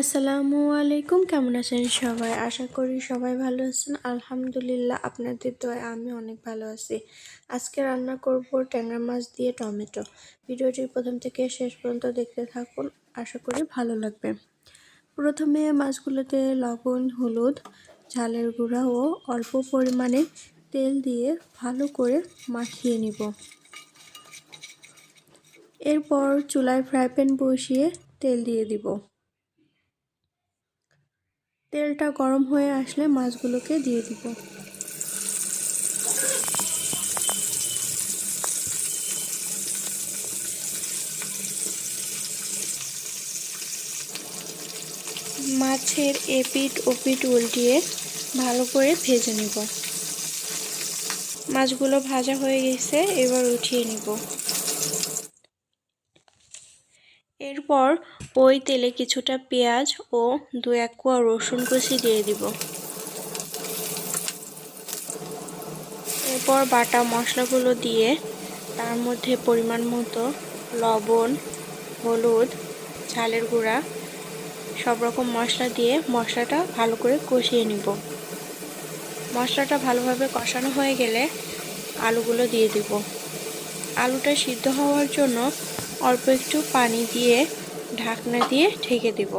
আসসালামু আলাইকুম, কেমন আছেন সবাই? আশা করি সবাই ভালো আছেন। আলহামদুলিল্লাহ আপনাদের দয় আমি অনেক ভালো আছি। আজকে রান্না করব ট্যাংরা মাছ দিয়ে টমেটো। ভিডিওটি প্রথম থেকে শেষ পর্যন্ত দেখতে থাকুন, আশা করি ভালো লাগবে। প্রথমে মাছগুলোতে লবণ, হলুদ, ঝালের গুঁড়া ও অল্প পরিমাণে তেল দিয়ে ভালো করে মাখিয়ে নিব। এরপর চুলায় ফ্রাই প্যান বসিয়ে তেল দিয়ে দিব। তেলটা গরম হয়ে আসলে মাছগুলোকে দিয়ে দিব। মাছের এপিট ওপিট উল্টিয়ে ভালো করে ভেজে নিব। মাছগুলো ভাজা হয়ে গেছে, এবার উঠিয়ে নিব। এরপর ওই তেলে কিছুটা পেঁয়াজ ও দু এক কোয়া রসুন কুচি দিয়ে দিব। এরপর বাটা মশলাগুলো দিয়ে তার মধ্যে পরিমাণ মতো লবণ, হলুদ, ঝালের গুঁড়া, সব রকম মশলা দিয়ে মশলাটা ভালো করে কষিয়ে নিব। মশলাটা ভালোভাবে কষানো হয়ে গেলে আলুগুলো দিয়ে দিব। আলুটা সিদ্ধ হওয়ার জন্য অল্প একটু পানি দিয়ে ঢাকনা দিয়ে ঢেকে দেব।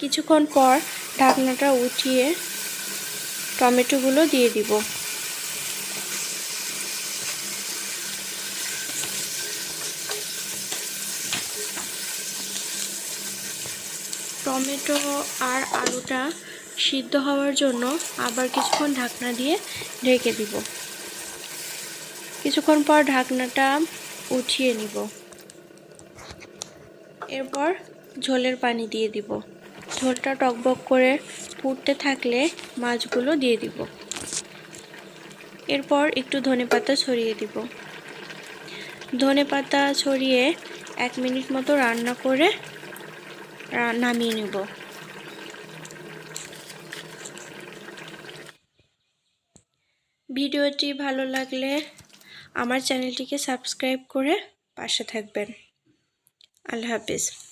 কিছুক্ষণ পর ঢাকনাটা উঠিয়ে টমেটোগুলো দিয়ে দিব। টমেটো আর আলুটা সিদ্ধ হওয়ার জন্য আবার কিছুক্ষণ ঢাকনা দিয়ে ঢেকে দিব। কিছুক্ষণ পর ঢাকনাটা উঠিয়ে নিব। এরপর ঝোলের পানি দিয়ে দিব। ঝোলটা টকবক করে ফুটতে থাকলে মাছগুলো দিয়ে দিব। এরপর একটু ধনে পাতা ছড়িয়ে দিব। ধনে পাতা ছড়িয়ে এক মিনিট মতো রান্না করে নামিয়ে নেব। ভিডিওটি ভালো লাগলে আমার চ্যানেলটিকে সাবস্ক্রাইব করে পাশে থাকবেন। আল্লাহ হাফিজ।